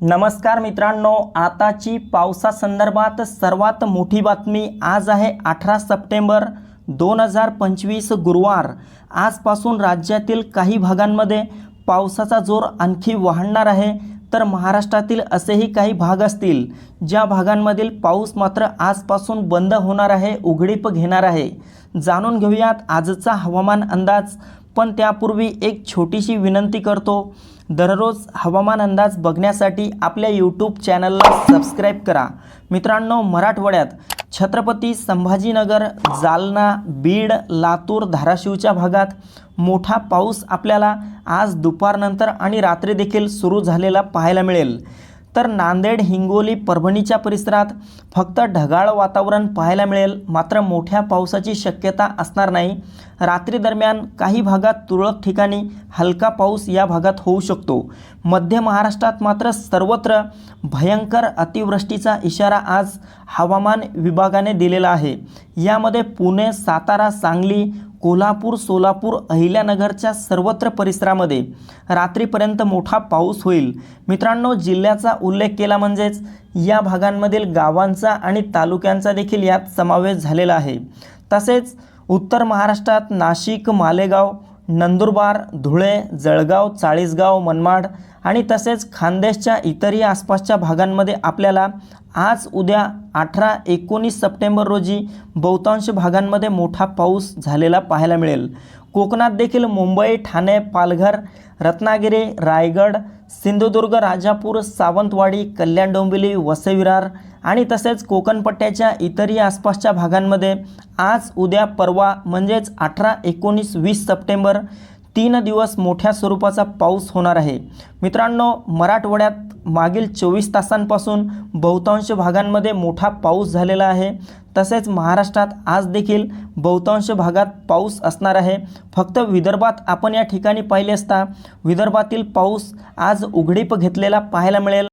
नमस्कार मित्रांनो आताची पावसासंदर्भात सर्वात मोठी बातमी आज आहे अठरा सप्टेंबर दोन हजार पंचवीस गुरुवार. आजपासून राज्यातील काही भागांमध्ये पावसाचा जोर आणखी वाढणार आहे. तर महाराष्ट्रातील असेही काही भाग असतील ज्या भागांमधील पाऊस मात्र आजपासून बंद होणार आहे उघडीप घेणार आहे. जाणून घेऊयात आजचा हवामान अंदाज पण त्यापूर्वी एक छोटीशी विनंती करतो. दररोज हवामान अंदाज बघण्यासाठी आपल्या यूट्यूब चॅनलला सबस्क्राईब करा. मित्रांनो मराठवाड्यात छत्रपती संभाजीनगर जालना बीड लातूर धाराशिवच्या भागात मोठा पाऊस आपल्याला आज दुपारनंतर आणि रात्री देखील सुरू झालेला पाहायला मिळेल. तर नांदेड हिंगोली परभणीच्या परिसरात फक्त ढगाळ वातावरण पाहायला मिळेल. मात्र मोठ्या पावसाची शक्यता असणार नाही. रात्री दरम्यान काही भागात तुरळक ठिकाणी हलका पाऊस या भागात होऊ शकतो. मध्य महाराष्ट्रात मात्र सर्वत्र भयंकर अतिवृष्टीचा इशारा आज हवामान विभागाने दिलेला आहे. यामध्ये पुणे सातारा सांगली कोल्हापूर सोलापूर अहिल्यानगरच्या सर्वत्र परिसरामध्ये रात्रीपर्यंत मोठा पाऊस होईल. मित्रांनो जिल्ह्याचा उल्लेख केला म्हणजेच या भागांमधील गावांचा आणि तालुक्यांचा देखील यात समावेश झालेला आहे. तसेच उत्तर महाराष्ट्रात नाशिक मालेगाव नंदुरबार धुळे जळगाव चाळीसगाव मनमाड आणि तसेच खानदेशच्या इतरही आसपासच्या भागांमध्ये आपल्याला आज उद्या अठरा एकोणीस सप्टेंबर रोजी बहुतांश भागांमध्ये मोठा पाऊस झालेला पाहायला मिळेल. कोकणात देखील मुंबई ठाणे पालघर रत्नागिरी रायगड सिंधुदुर्ग राजापूर सावंतवाडी कल्याण डोंबिवली वसेविरार आणि तसेच कोकणपट्ट्याच्या इतरही आसपासच्या भागांमध्ये आज उद्या परवा म्हणजेच अठरा एकोणीस वीस सप्टेंबर तीन दिवस मोठ्या स्वरूपाचा पाऊस होणार आहे. मित्रांनो मराठवाड्यात मागील चोवीस तासांपासून बहुतांश भागांमध्ये मोठा पाऊस झालेला आहे. तसेच महाराष्ट्रात आज देखील बहुतांश भागात पाऊस असणार आहे. फक्त विदर्भात आपण या ठिकाणी पाहिले असता विदर्भातील पाऊस आज उघडीप घेतलेला पाहायला मिळेल.